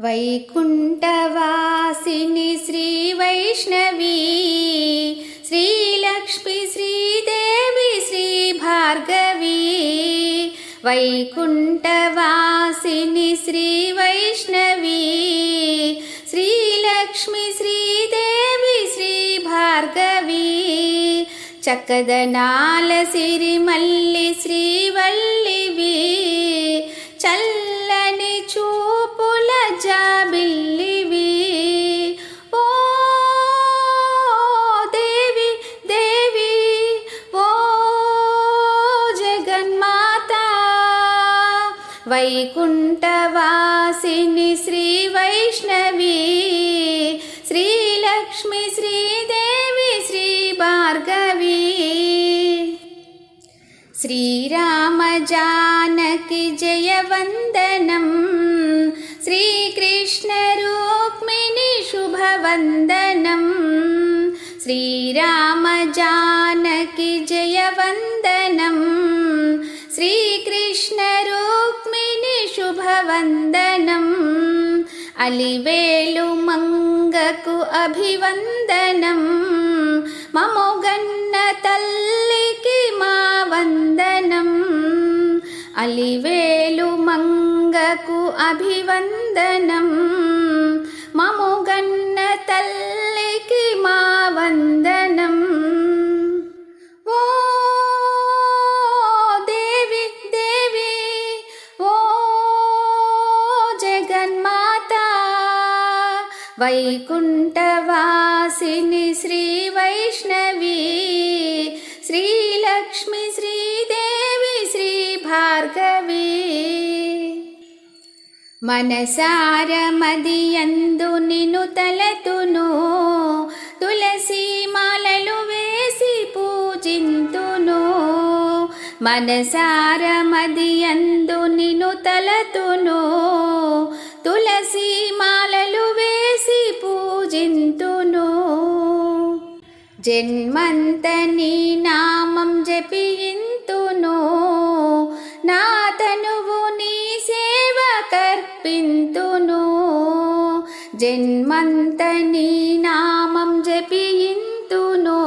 వైకుంఠవాసిని శ్రీ వైష్ణవి శ్రీలక్ష్మి శ్రీదేవి శ్రీ భార్గవి. వైకుంఠవాసిని శ్రీ వైష్ణవి శ్రీలక్ష్మి శ్రీదేవి శ్రీ భార్గవి. చక్కదనాల సిరిమల్లి శ్రీవల్లివి చల్లని చూ वैकुण्ठवासिनि श्रीवैष्णवी श्रीलक्ष्मि श्रीदेवि श्रीभार्गवी श्रीरामजानकि जयवन्दनं श्रीकृष्णरूक्मिणि शुभवन्दनं श्रीरामजानकि जयवन्दनम् వందనం. అలివేలు మంగకు అభివందనం. మమోగన్న తల్లికి మా వందనం. అలివేలు మంగకు అభివందనం. మమోగన్న వైకుంఠవాసిని శ్రీ వైష్ణవి శ్రీలక్ష్మి శ్రీదేవి శ్రీ భార్గవి. మనసార మదియందు నిను తలతును తులసి మాలలు వేసి పూజింతును. మనసార మదియందు నిను తలతును తులసి జన్మంత నీ నామం జపింతును నా తనువు నీ సేవ కర్పింతును. జన్మంత నీ నామం జపింతును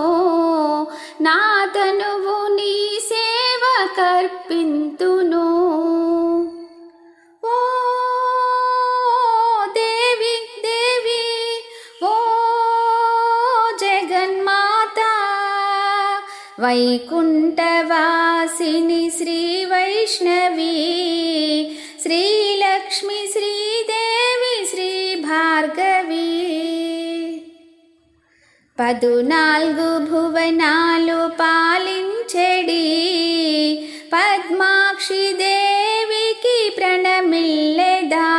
నా తనువు నీ సేవ కర్పింతును. వైకుంఠవాసిని శ్రీ వైష్ణవి శ్రీలక్ష్మి శ్రీదేవి శ్రీ భార్గవి. పదునాలుగు భువనాలు పాలించెడి పద్మాక్షి దేవికి ప్రణమిల్లెదా.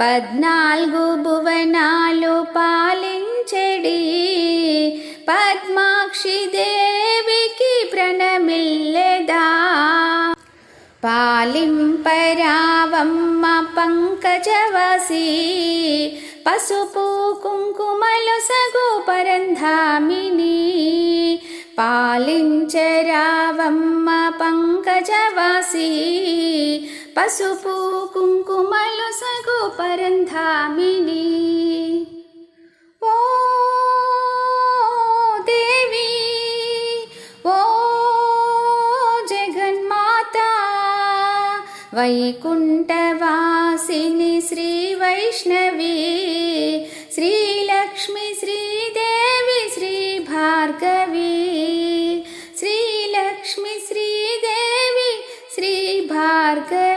పద్నాలుగు భువనాలు పాలించెడి పద్మాక్షి దేవి ప్రణమిల్లెదా? పాలింపరావమ్మ పంకజవసి పసుపు కుంకుమలు సగు పరంధామిని పాలించరావమ్మ పంకజవాసి పసుపు కుంకుమలు वैकुण्ठवासिनि श्रीवैष्णवी श्रीलक्ष्मी श्रीदेवी श्रीभार्गवी श्रीलक्ष्मी श्रीदेवी श्रीभार्गवी।